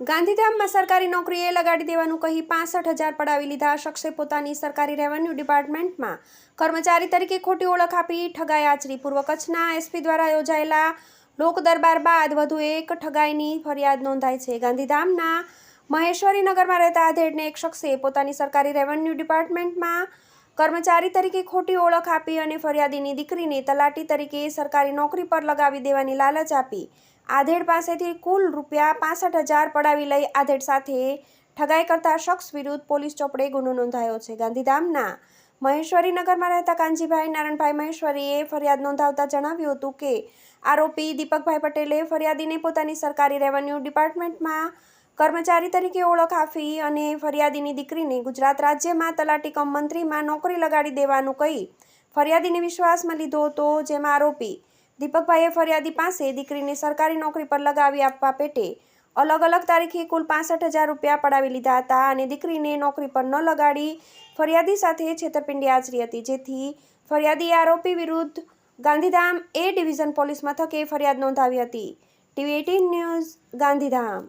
ગાંધીધામમાં સરકારી નોકરીએ લગાડી દેવાનું કહી પાસઠ હજાર પડાવી લીધા. શખ્સે પોતાની સરકારી રેવન્યુ ડિપાર્ટમેન્ટમાં કર્મચારી તરીકે ખોટી ઓળખ આપી ઠગાઈ આચરી. પૂર્વ કચ્છના એસપી દ્વારા યોજાયેલા લોક દરબાર બાદ વધુ એક ઠગાઈની ફરિયાદ નોંધાઈ છે. ગાંધીધામના મહેશ્વરી નગરમાં રહેતા આધેડને એક શખ્સે પોતાની સરકારી રેવન્યુ ડિપાર્ટમેન્ટમાં કર્મચારી તરીકે ખોટી ઓળખ આપી અને ફરિયાદીની દીકરીને તલાટી તરીકે સરકારી નોકરી પર લગાવી દેવાની લાલચ આપી. આધેડ પાસેથી કુલ રૂપિયા પાસઠ હજાર પડાવી લઈ આધેડ સાથે ઠગાઈ કરતા શખ્સ વિરુદ્ધ પોલીસ ચોપડે ગુનો નોંધાયો છે. ગાંધીધામના મહેશ્વરી નગરમાં રહેતા કાનજીભાઈ નારણભાઈ મહેશ્વરીએ ફરિયાદ નોંધાવતા જણાવ્યું હતું કે, આરોપી દીપકભાઈ પટેલે ફરિયાદીને પોતાની સરકારી રેવન્યુ ડિપાર્ટમેન્ટમાં કર્મચારી તરીકે ઓળખ આપી અને ફરિયાદીની દીકરીને ગુજરાત રાજ્યમાં તલાટી કમ મંત્રીમાં નોકરી લગાડી દેવાનું કહી ફરિયાદીને વિશ્વાસમાં લીધો હતો, જેમાં આરોપી દીપકભાઈએ ફરિયાદી પાસે દીકરીને સરકારી નોકરી પર લગાવી આપવા પેટે અલગ અલગ તારીખે કુલ પાસઠ હજાર રૂપિયા પડાવી લીધા હતા અને દીકરીને નોકરી પર ન લગાડી ફરિયાદી સાથે છેતરપિંડી આચરી હતી, જેથી ફરિયાદી આરોપી વિરુદ્ધ ગાંધીધામ એ ડિવિઝન પોલીસ મથકે ફરિયાદ નોંધાવી હતી. TV eighteen news Gandhidham.